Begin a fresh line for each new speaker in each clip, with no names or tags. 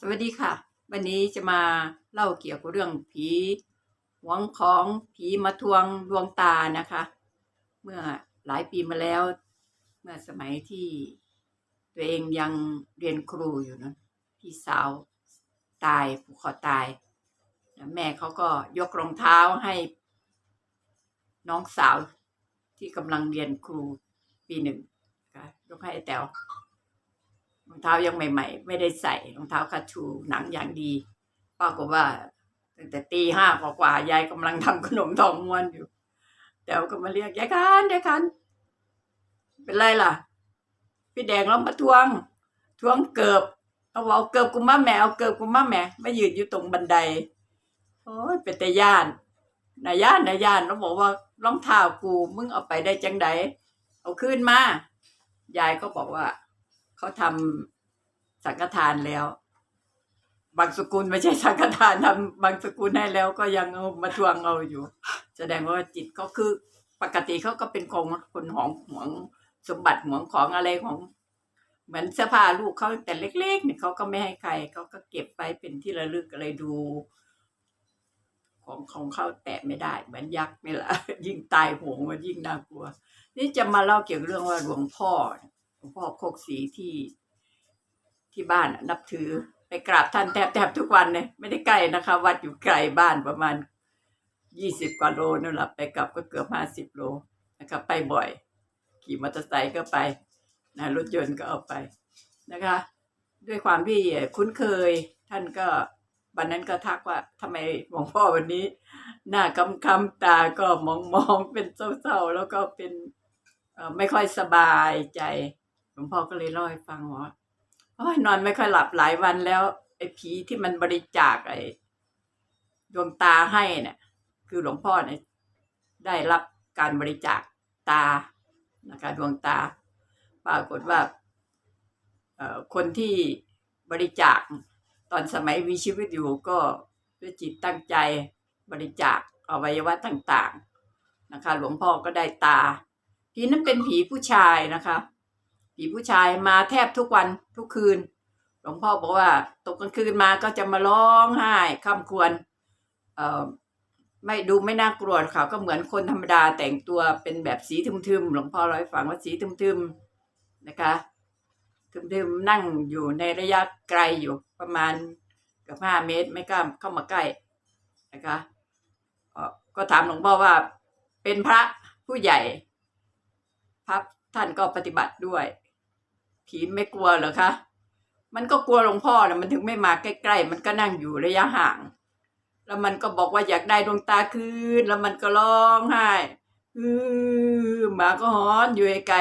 สวัสดีค่ะ วันนี้จะมาเล่าเกี่ยวกับเรื่องผีหวงของผีมาทวงดวงตานะคะ เมื่อหลายปีมาแล้ว เมื่อสมัยที่ตัวเองยังเรียนครูอยู่นะพี่สาวตายผูกคอตายแล้วแม่เขาก็ยกรองเท้าให้น้องสาวที่กำลังเรียนครูปีหนึ่งยกให้แต๋ว รองเท้ายังใหม่ ๆ ไม่ได้ใส่รองเท้าคัชชูหนังอย่างดีปรากฏว่าตั้งแต่ตีห้ากว่ายายกำลังทำขนมทองม้วนอยู่แต่ก็มาเรียกยายคันยายคันเป็นไรล่ะ พี่แดงเรามาทวง ทวงเกิบเอาเอาเกิบกูมาแม่เอาเกิบกูมาแม่มายืนอยู่ตรงบันไดโอ้ยเป็นแต่ย่านนายย่านนายย่านเราบอกว่ารองเท้ากูมึงเอาไปได้จังใดเอาขึ้นมายายก็บอกว่า เขาทำสังฆทานแล้ว บางสกุลไม่ใช่สังฆทานทำบางสกุลให้แล้วก็ยังเอามาทวงเอาอยู่ แสดงว่าจิตเขาคือปกติเขาก็เป็นคนคนหองหวงสมบัติหวงของอะไรของ เหมือนเสื้อผ้าลูกเขาแต่เล็กๆเนี่ยเขาก็ไม่ให้ใครเขาก็เก็บไว้เป็นที่ระลึกอะไรดู ของของเขาแตะไม่ได้ เหมือนยักษ์นี่แหละยิ่งตายโหงมันยิ่งน่ากลัว นี่จะมาเล่าเกี่ยวกับเรื่องว่าหลวงพ่อ หลวงพ่อโคกศรีที่ที่บ้านนับถือไปกราบท่านแทบแทบทุกวันเลยไม่ได้ใกล้นะคะ วัดอยู่ไกลบ้านประมาณยี่สิบกว่าโลนั่นแหละไปกลับก็เกือบห้าสิบโลนะคะไปบ่อย ขี่มอเตอร์ไซค์ก็ไปนะรถยนต์ก็เอาไปนะคะ ด้วยความที่คุ้นเคยท่านก็วันนั้นก็ทักว่าทำไมหลวงพ่อวันนี้ หน้าคำคำตาก็มองมองๆเป็นเศร้าๆแล้วก็เป็นไม่ค่อยสบายใจ ลวงพ่อก็เลยเล่าให้ฟังว่าโอ้ยนอนไม่ค่อยหลับหลายวันแล้ว ไอ้ผีที่มันบริจาคไอ้ดวงตาให้เนี่ยคือหลวงพ่อเนี่ยได้รับการบริจาคตานะคะดวงตา ปรากฏว่าคนที่บริจาคตอนสมัยมีชีวิตอยู่ก็ด้วยจิตตั้งใจบริจาคอวัยวะต่าง ๆนะคะ หลวงพ่อก็ได้ตาผีนั้นเป็นผีผู้ชายนะคะ ผีผู้ชายมาแทบทุกวันทุกคืน หลวงพ่อบอกว่าตกกลางคืนมาก็จะมาร้องไห้ค่ำควรเอ่อไม่ดูไม่น่ากลัวหรอกค่ะก็เหมือนคนธรรมดาแต่งตัวเป็นแบบสีทึมๆหลวงพ่อเล่าให้ฟังว่าสีทึมๆนะคะทึมๆนั่งอยู่ในระยะไกลอยู่ประมาณเกือบห้าเมตรไม่กล้าเข้ามาใกล้นะคะก็ถามหลวงพ่อว่าเป็นพระผู้ใหญ่พระท่านก็ปฏิบัติด้วย ผีไม่กลัวเหรอคะ มันก็กลัวหลวงพ่อนะมันถึงไม่มาใกล้ ๆ มันก็นั่งอยู่ระยะห่าง แล้วมันก็บอกว่าอยากได้ดวงตาคืน แล้วมันก็ร้องไห้อือหมาก็หอนอยู่ไกล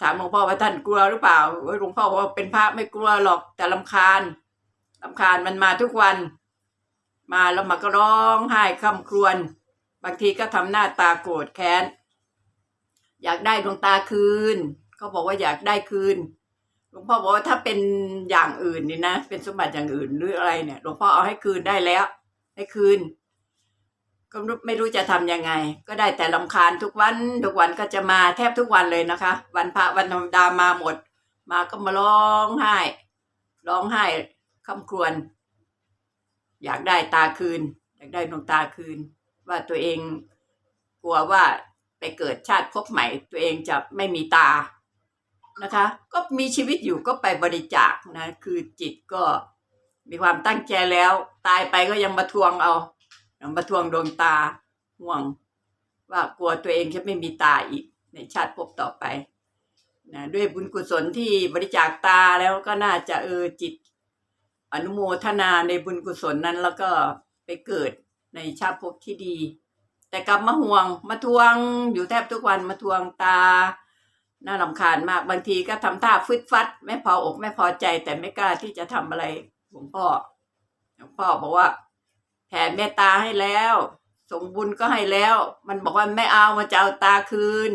ถามหลวงพ่อว่าท่านกลัวหรือเปล่าหลวงพ่อบอกว่าเป็นพระไม่กลัวหรอกแต่ลำคาญลำคาญมันมาทุกวัน มาแล้วมันก็ร้องไห้คำครวญบางทีก็ทำหน้าตาโกรธแค้น อยากได้ดวงตาคืน เขาบอกว่าอยากได้คืนหลวงพ่อบอกว่าถ้าเป็นอย่างอื่นนี่นะเป็นสมบัติอย่างอื่นหรืออะไรเนี่ยหลวงพ่อเอาให้คืนได้แล้ว ให้คืน ก็ไม่รู้จะทำยังไง ก็ได้แต่ลำคาญทุกวันทุกวันก็จะมาแทบทุกวันเลยนะคะ วันพระวันธรรมดามาหมด มาก็มาร้องไห้ร้องไห้คำครวญอยากได้ตาคืน อยากได้ดวงตาคืน ว่าตัวเองกลัวว่าไปเกิดชาติภพใหม่ ตัวเองจะไม่มีตา นะคะ ก็มีชีวิตอยู่ก็ไปบริจาคนะคือจิตก็มีความตั้งใจแล้ว ตายไปก็ยังมาทวงเอามาทวงดวงตาห่วง ว่ากลัวตัวเองจะไม่มีตาอีกในชาติภพต่อไปนะด้วยบุญกุศลที่บริจาคตาแล้วก็น่าจะเออจิต อนุโมทนาในบุญกุศลนั้น แล้วก็ไปเกิดในชาติภพที่ดี แต่กลับมาห่วงมาทวงอยู่แทบทุกวันมาทวงตา น่ารำคาญมากบางทีก็ทำท่าฟึดฟัด ไม่พออกไม่พอใจแต่ไม่กล้าที่จะทำอะไรหลวงพ่อหลวงพ่อบอกว่าแผ่เมตตาให้แล้วส่งบุญก็ให้แล้ว มันบอกว่าไม่เอามาจะเอาตาคืน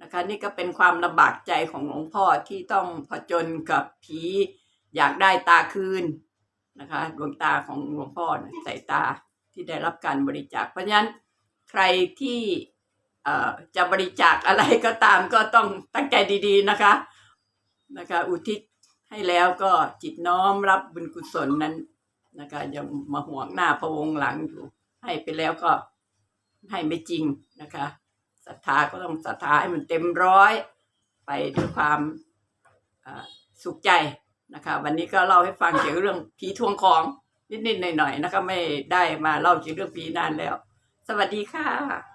นะคะ นี่ก็เป็นความลำบากใจของหลวงพ่อที่ต้องผจญกับผีอยากได้ตาคืนนะคะดวงตาของหลวงพ่อนะใส่ตาที่ได้รับการบริจาคเพราะฉะนั้นใครที่ จะบริจาคอะไรก็ตามก็ต้องตั้งใจดีๆนะคะนะคะ อุทิศให้แล้วก็จิตน้อมรับบุญกุศลนั้นนะคะอย่ามาห่วงหน้าพระวงหลังอยู่ ให้ไปแล้วก็ให้ไม่จริงนะคะศรัทธาก็ต้องศรัทธาให้มันเต็มร้อย ไปด้วยความอ่าสุขใจนะคะ วันนี้ก็เล่าให้ฟังเกี่ยวกับเรื่องผีทวงของนิดๆหน่อยๆนะคะ ไม่ได้มาเล่าเกี่ยวกับเรื่องผีนานแล้ว สวัสดีค่ะ